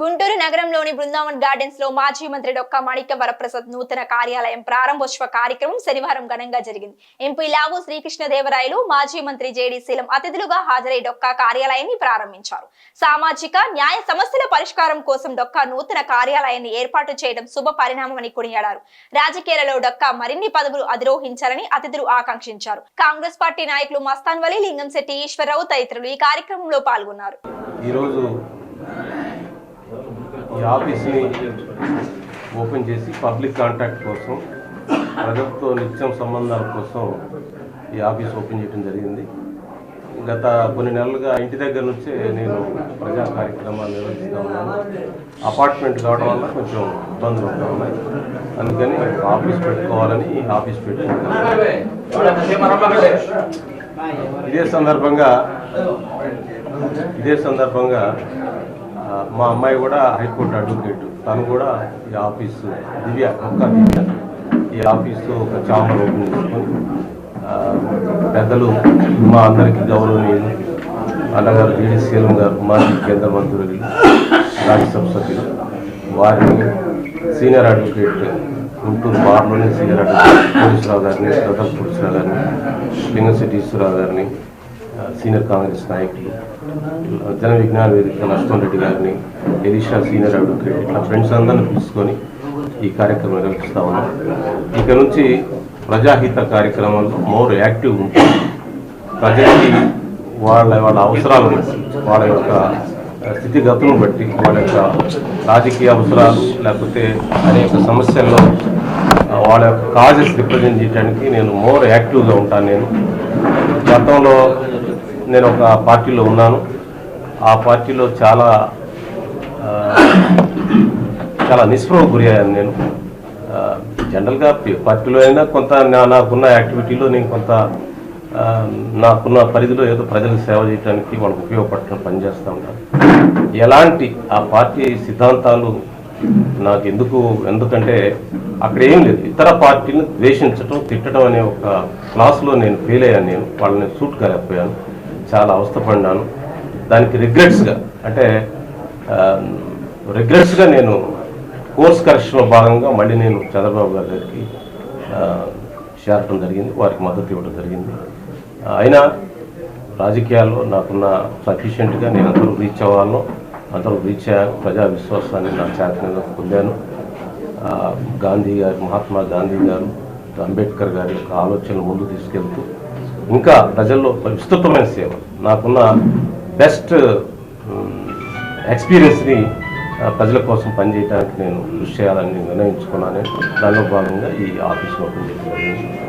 గుంటూరు నగరంలోని బృందావన్ గార్డెన్స్లో మాజీ మంత్రి డొక్కా మాణిక్య వరప్రసాద్ నూతన కార్యాలయం ప్రారంభోత్సవ కార్యక్రమం శనివారం ఘనంగా జరిగింది. ఎంపీ లావు శ్రీకృష్ణదేవరాయలు మాజీ మంత్రి జేడీ శీలం అతిథులుగా హాజరై డొక్కా కార్యాలయాన్ని ప్రారంభించారు. సామాజిక న్యాయ సమస్యల పరిష్కారం కోసం డొక్కా నూతన కార్యాలయాన్ని ఏర్పాటు చేయడం శుభ పరిణామమని కొనియాడారు. రాజకీయాలలో డొక్కా మరిన్ని పదవులు అధిరోహించాలని అతిథులు ఆకాంక్షించారు. కాంగ్రెస్ పార్టీ నాయకులు మస్తాన్ వలి లింగంశెట్టి ఈశ్వరరావు తదితరులు ఈ కార్యక్రమంలో పాల్గొన్నారు. ఈ ఆఫీస్ని ఓపెన్ చేసి పబ్లిక్ కాంటాక్ట్ కోసం ప్రజలతో నిత్యం సంబంధాల కోసం ఈ ఆఫీస్ ఓపెన్ చేయడం జరిగింది. గత కొన్ని నెలలుగా ఇంటి దగ్గర నుంచే నేను ప్రజా కార్యక్రమాలు నిర్వహిస్తూ ఉన్నాను. అపార్ట్మెంట్ కావడం వల్ల కొంచెం ఇబ్బందులు ఉంటా ఉన్నాయి. అందుకని ఆఫీస్ పెట్టుకోవాలని ఈ ఆఫీస్ పెట్టుకున్నాను. ఇదే సందర్భంగా ఇదే సందర్భంగా మా అమ్మాయి కూడా హైకోర్టు అడ్వకేట్. తను కూడా ఈ ఆఫీసు దివ్య ఒక్క దివ్య. ఈ ఆఫీసు ఒక చాంబర్ ఓపెన్ చేసుకొని పెద్దలు మా అందరికీ గౌరవనీయులు అన్నగారు జీడి శీలం గారు మాజీ కేంద్ర మంత్రులు రాజ్యసభ సభ్యులు వారిని సీనియర్ అడ్వకేట్ గుంటూరు బార్లోని సీనియర్ అడ్వకేట్ పోలీసురావు గారిని రతన్ కోటేశ్వరరావు గారిని లింగశెట్టి ఈశ్వరరావు గారిని సీనియర్ కాంగ్రెస్ నాయకులు జన విజ్ఞాన వేదిక లక్ష్మణ్ రెడ్డి గారిని ఎలీషా సీనియర్ అడ్వకేట్ ఇట్లా ఫ్రెండ్స్ అందరిని పిలుచుకొని ఈ కార్యక్రమం నిర్వహిస్తా ఉన్నాం. ఇక నుంచి ప్రజాహిత కార్యక్రమాల్లో మోర్ యాక్టివ్ ఉంటుంది. ప్రజలకి వాళ్ళ వాళ్ళ అవసరాలను వాళ్ళ యొక్క స్థితిగతులను బట్టి వాళ్ళ యొక్క రాజకీయ అవసరాలు లేకపోతే అనేక సమస్యల్లో వాళ్ళ యొక్క కాజెస్ రిప్రజెంట్ చేయడానికి నేను మోర్ యాక్టివ్గా ఉంటాను నేను. గతంలో నేను ఒక పార్టీలో ఉన్నాను. ఆ పార్టీలో చాలా చాలా నిస్పృహకు గురి అయ్యాను నేను. జనరల్గా పార్టీలో అయినా కొంత నా- నాకున్న యాక్టివిటీలో నేను కొంత నాకున్న పరిధిలో ఏదో ప్రజలకు సేవ చేయడానికి వాళ్ళకు ఉపయోగపడటం పనిచేస్తూ ఉంటాను ఎలాంటి ఆ పార్టీ సిద్ధాంతాలు నాకు ఎందుకు ఎందుకంటే అక్కడ ఏం లేదు. ఇతర పార్టీని ద్వేషించడం తిట్టడం అనే ఒక క్లాస్లో నేను ఫెయిల్ అయ్యాను. నేను వాళ్ళని సూట్ కాలేకపోయాను. చాలా అవస్థపడ్డాను. దానికి రిగ్రెట్స్గా అంటే రిగ్రెట్స్గా నేను కోర్స్ కరెక్షన్లో భాగంగా మళ్ళీ నేను చంద్రబాబు గారి దగ్గరికి చేరటం జరిగింది. వారికి మద్దతు ఇవ్వడం జరిగింది. అయినా రాజకీయాల్లో నాకున్న సఫిషియెంట్గా నేను అందరూ రీచ్ అవ్వాలను అందరూ రీచ్ అయ్యాను. ప్రజా విశ్వాసాన్ని నా చేతనంగా పొందాను. గాంధీ గారు మహాత్మా గాంధీ గారు అంబేద్కర్ గారి యొక్క ఆలోచనలు ముందు తీసుకెళ్తూ ఇంకా ప్రజల్లో విస్తృతమైన సేవ. నాకున్న బెస్ట్ ఎక్స్పీరియన్స్ని ప్రజల కోసం పనిచేయడానికి నేను కృషి చేయాలని నిర్ణయించుకున్నాను. దానిలో భాగంగా ఈ ఆఫీస్ ఓపెన్ చేయడం